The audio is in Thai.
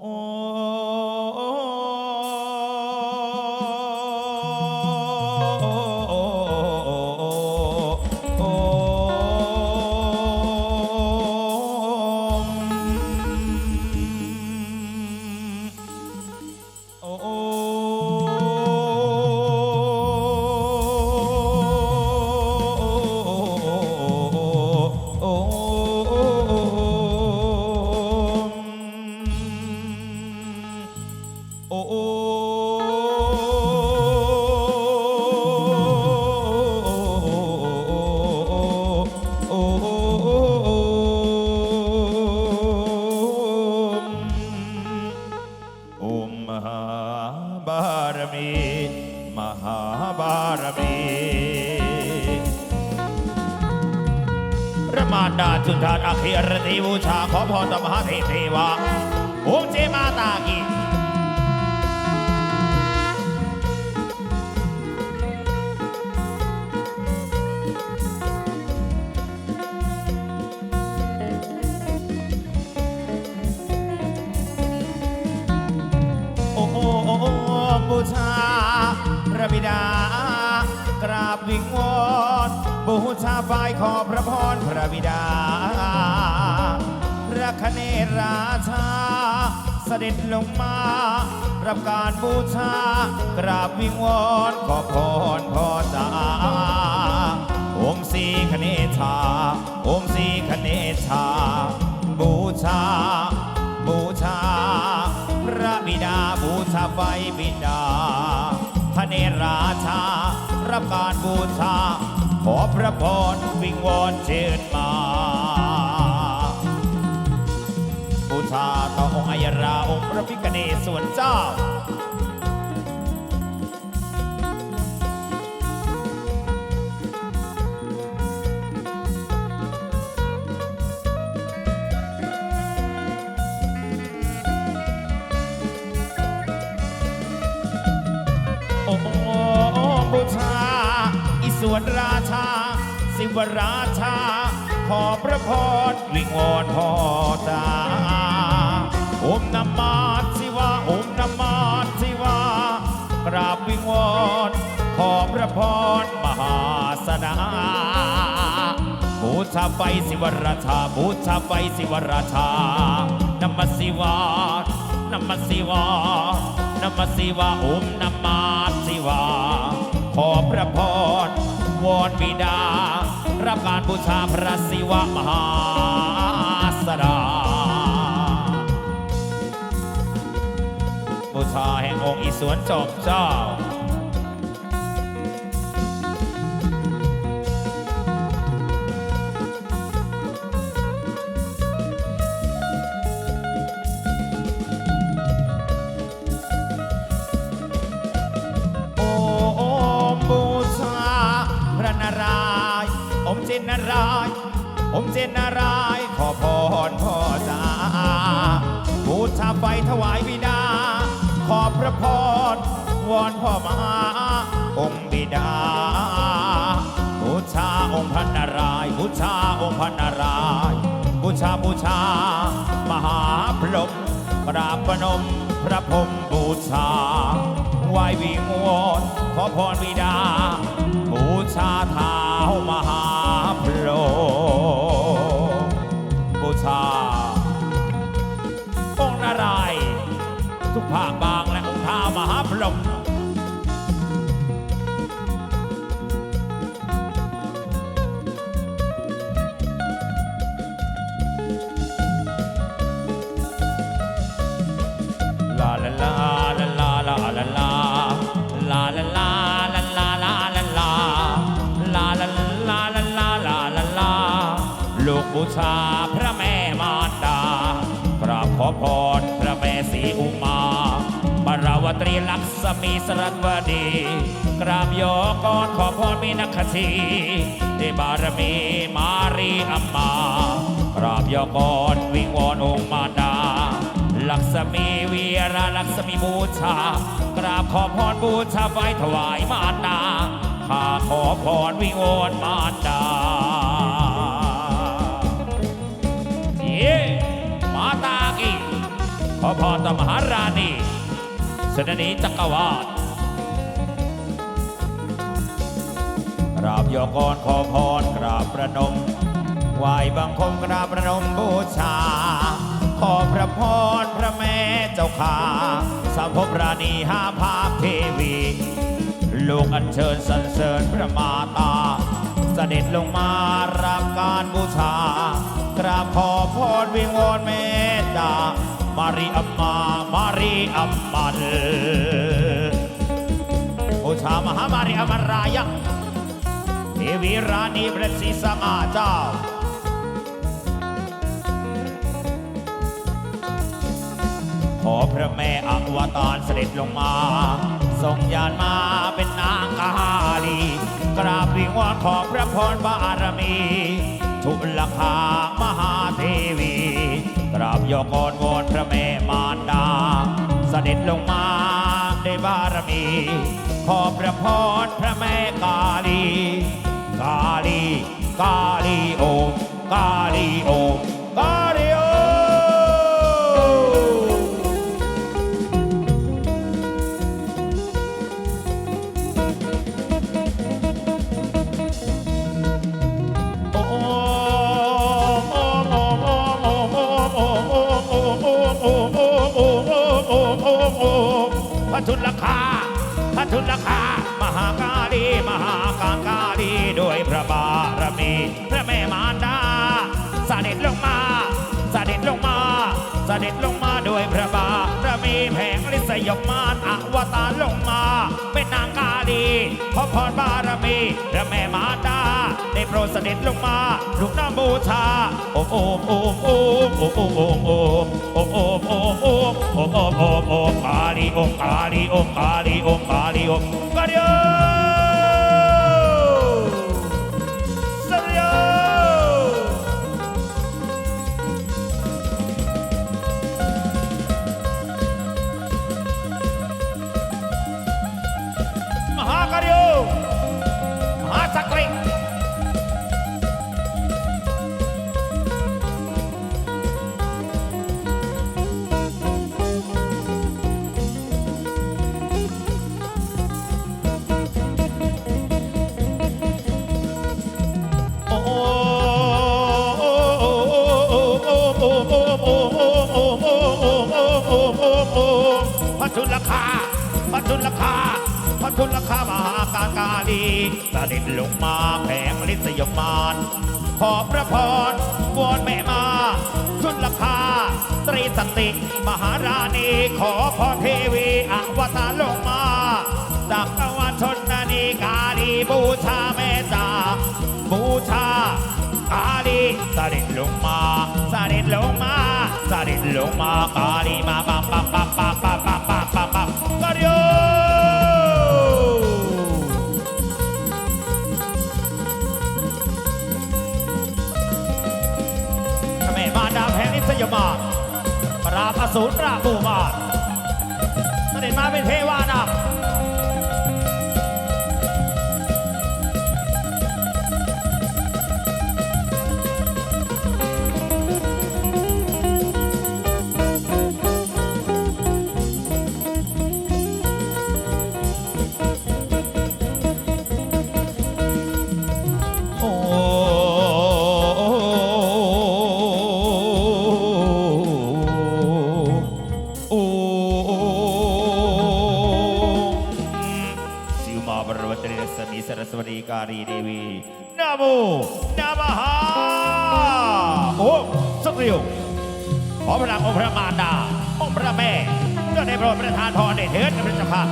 Oh. พระมารดาจุนทานอภิรติบูชาขอพรตมหาเทเทวาองค์เจมาตากีโอ้โอ้โอ้โอ้บูชาพระบิดากราบวิงวอน บูชาฝ่ายขอพระพรพระบิดา พระคเนราชา เสด็จลงมา รับการบูชากราบวิงวอนขอพรพ่อจ้าองค์สีคเนชาองค์สีคเนชา บูชา บูชา พระบิดาบูชาไฟบิดาพระเนราชา รับการบูชา ขอพระพรวิงวอนเชิญมาบูชาต่อองค์อัยราองค์พระพิกเนศส่วนเจ้า วนราชา สิวราชา ขอพระพรวิงวอนพ่อจาอมนมาสิวาอมนมาสิวากราบวิงวอนขอพระพรมหาสนาบูชาไฟสิวราชาบูชาไฟสิวราชานมัสสิวานมัสสิวานมัสสิวาอมนมาสิวาขอพระพร วอนบิดา รับการบูชาพระศิวะมหาสดาบูชาแห่งองค์อิศวรจอมเจ้า อมเจนนารายณ์อมเจนนารายขอพรพ่อจ้าบูชาไฟถวายบิดา ขอพระพรวอนพ่อมาองค์บิดาบูชาองค์พระนารายบูชาองค์พระนารายบูชาบูชา มหาพรหมกราบประนมพระพรหมบูชาไหววิงวอนขอพรบิดา บูชาเท้ามหา ชาพระแม่มารดากราบขอพรพระแม่ศรีอุมาบาราวตรีลักษมีสรัตวดี กราบยอกรขอพรมีนักขชีได้บารมีมารีอัมมา กราบยอกรวิงวอนองค์มาดา ลักษมีวีระลักษมีบูชา กราบขอพรบูชาไว้ถวายมารดาข้าขอพรวิงวอนมารดา เย่มาตากีขอพรต่อมหาราณีสนนีจักรวาลกราบยกรขอพรกราบประนมไหวบังคมกราบประนมบูชา ขอพระพรพระแม่เจ้าขาสัมภพราณีห้าภาคเทวี ลูกอัญเชิญสรรเสริญพระมาตา ณีพระศรีสง่าเจ้าขอพระแม่อวตารเสด็จลงมาทรงยานมาเป็นนางกาลีกราบวิงวอนขอพระพรบารมีทุลคามหาเทวี ยกอนวอนพระแม่มารดา เสด็จลงมาได้บารมี ขอพระพรพระแม่กาลี กาลี กาลีโอมกาลีโอมกาลี ทุลคาพระทุลคามหากาลีมหาการกาลีด้วยพระบารมีพระแม่มารดาเสด็จลงมาเสด็จลงมาเสด็จลงมาด้วยพระบารมีแผงลิสยบมารอวตารลงมา เป็นนางกาลีขอพรบารมีพระแม่มารดา เสด็จลงมาลูกน้ำบูชาโอ้โอ้โอ้โอ้โอ้โอ้โอ้โอ้โอ้โอ้โอ้โอ้โอ้โอ้โอ้โอ้โอ้กาลีโอ้กาลีโอ้กาลีโอ้กาลีโอ้กาลี พระทุลคาพระทุลคาพระทุลคามหาการกาลีสด็จลงมาแผงฤทธิ์สยมารขอพระพรวอนแม่มาทุลคาตรีสติ มหาราณีขอพรเทวีอวตารลงมาจากกวาชนนีกาลีบูชาแม่จาบูชากาลีสด็จลงมาสด็จลงมาสด็จลงมากาลีมาปังปั สูรปราบบูมารเสด็จมาเป็นเทวานา รียวขอพลังองค์พระมารดา องค์พระแม่เจ้าได้โปรดประทานพรเดชเถิดนะพระเจ้าค่ะ